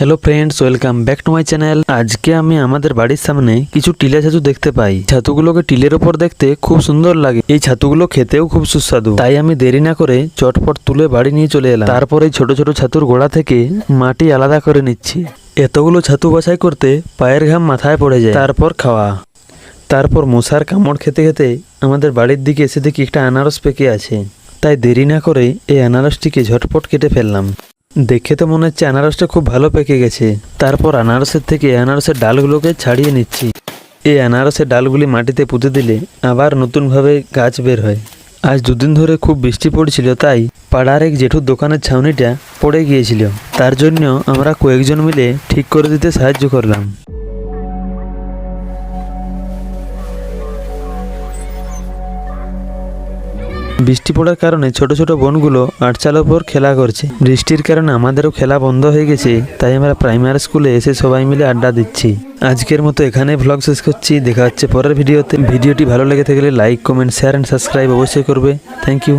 Hello friends welcome back to my channel আজকে আমি আমাদের বাড়ির সামনে কিছু টিলা ছাতু দেখতে পাই। ছাতুগুলোকে টিলের ওপর দেখতে খুব সুন্দর লাগে। এই ছাতুগুলো খেতেও খুব সুস্বাদু। তাই আমি দেরি না করে চটপট তুলে বাড়ি নিয়ে চলে এলাম। তারপর এই ছোট ছোট ছাতুর গোড়া থেকে মাটি আলাদা করে নিচ্ছি। এতগুলো ছাতু বাছাই করতে পায়ের ঘাম মাথায় পড়ে যায়। তারপর খাওয়া। তারপর মশার কামড় খেতে খেতে আমাদের বাড়ির দিকে এসে দেখি একটা আনারস পেকে আছে। তাই দেরি না করে এই আনারসটিকে ঝটপট কেটে ফেললাম। দেখে তো মনে হচ্ছে আনারসটা খুব ভালো পেকে গেছে। তারপর আনারসের থেকে আনারসের ডালগুলোকে ছাড়িয়ে নিচ্ছি। এই আনারসের ডালগুলি মাটিতে পুঁতে দিলে আবার নতুনভাবে গাছ বের হয়। আজ দুদিন ধরে খুব বৃষ্টি পড়ছিল, তাই পাড়ার এক জেঠুর দোকানের ছাউনিটা পড়ে গিয়েছিল। তার জন্য আমরা কয়েকজন মিলে ঠিক করে দিতে সাহায্য করলাম। বৃষ্টি পড়ার কারণে ছোট ছোট বোনগুলো আটচাল ওপর খেলা করছে। বৃষ্টির কারণে আমাদেরও খেলা বন্ধ হয়ে গেছে, তাই আমরা প্রাইমারি স্কুলে এসে সবাই মিলে আড্ডা দিচ্ছি। আজকের মতো এখানে ভ্লগ শেষ করছি, দেখা হচ্ছে পরের ভিডিওতে ভিডিওটি ভালো লেগে থাকলে like comment share and subscribe অবশ্যই করবে। Thank you